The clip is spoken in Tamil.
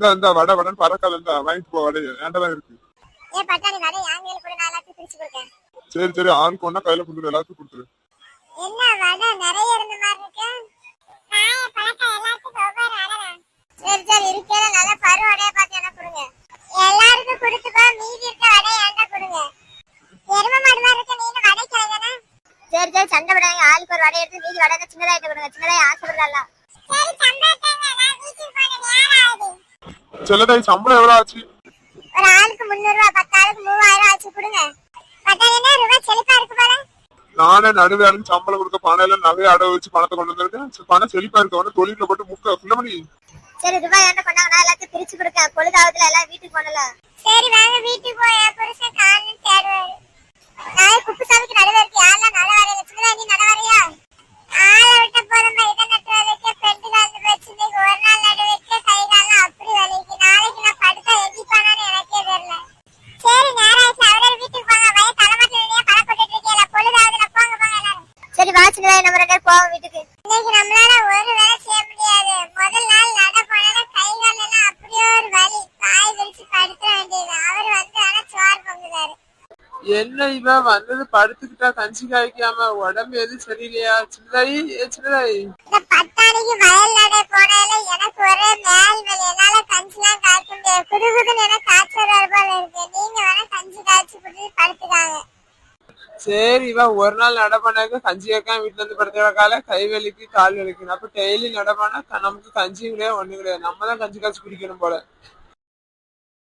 இந்த இந்த வடை வடைன்னு பறக்காத இந்த வாங்கிட்டு போ வடை ஏன்டா இருக்கு? வடை சரி சரி ஆளுக்கு ஒண்ணா கையில கொடுத்துரு எல்லாத்துக்கும் கொடுத்துரு. என்ன வடை? நிறைய இருந்த மாதிரி இருக்கு. வடை சரி சரி இருக்கே நல்ல பரு வடையை பார்த்து என்ன கொடுங்க. எல்லாருக்கும் கொடுத்துக்கோ மீதி இருக்க வடையை ஏன்டா கொடுங்க? எரும மாடு மாதிரி இருக்க நீங்க வடை சரி சரி சண்டை விடாங்க ஆளுக்கு ஒரு வடை எடுத்து மீதி வடை சின்னதாயிட்டு கொடுங்க. சின்னதாய் ஆசைப்படுறா செல்லதாய் சம்பளம் எவ்வளவு ஆச்சு? ஒரு ஆளுக்கு முந்நூறு ரூபா பத்து ஆளுக்கு மூவாயிரம் ஆச்சு கொடுங்க. பத்தாயிரம் என்ன ரூபாய் செழிப்பா இருக்கு போல? நானே நடுவேலுக்கு சம்பளம் கொடுக்க பணம் எல்லாம் நகையை அடவு வச்சு பணத்தை கொண்டு வந்திருக்கேன். பணம் செழிப்பா இருக்க உடனே தொழில போட்டு முக்க புள்ளமணி சரி ரூபாய் என்ன பண்ணாங்க நான் எல்லாத்தையும் பிரிச்சு கொடுக்க பொழுதாவதுல எல்லாம் வீட்டுக்கு போனல சரி வாங்க வீட்டுக்கு போய் புருஷன் சரி வா நம்ம ரெண்டு போவோம் வீட்டுக்கு. இன்னைக்கு நம்மளால ஒரு வேலை செய்ய முடியாது. முதல் நாள் நட போனா கை கால் எல்லாம் அப்படியே ஒரு வலி. காய் விரிச்சு படுத்த வேண்டியது. அவர் வந்து ஆனா சோறு பொங்குதாரு என்ன இவன் வந்தது படுத்துக்கிட்டா கஞ்சி காய்க்காம உடம்பு எதுவும் சரியில்லையா? சின்னதாயி ஏ சின்னதாயி. இந்த பத்தாணிக்கு வயல் நடை போனால எனக்கு ஒரே மேல் வலி. என்னால கஞ்சிலாம் காய்க்க முடியாது. குடு குடுன்னு எனக்கு காய்ச்சல் வர போல இருக்கு. நீங்க வேணா கஞ்சி காய்ச்சி குடிச்சு படுத்துக்காங்க. சரி இவன் ஒரு நாள் நடப்பானாக்க கஞ்சி கேட்காம வீட்டுல இருந்து படுத்த கை வலிக்கு கால் வலிக்கணும் அப்ப டெய்லி நடப்பானா நமக்கு கஞ்சியும் கிடையாது ஒண்ணும் கிடையாது. நம்ம தான் கஞ்சி காய்ச்சி குடிக்கணும் போல.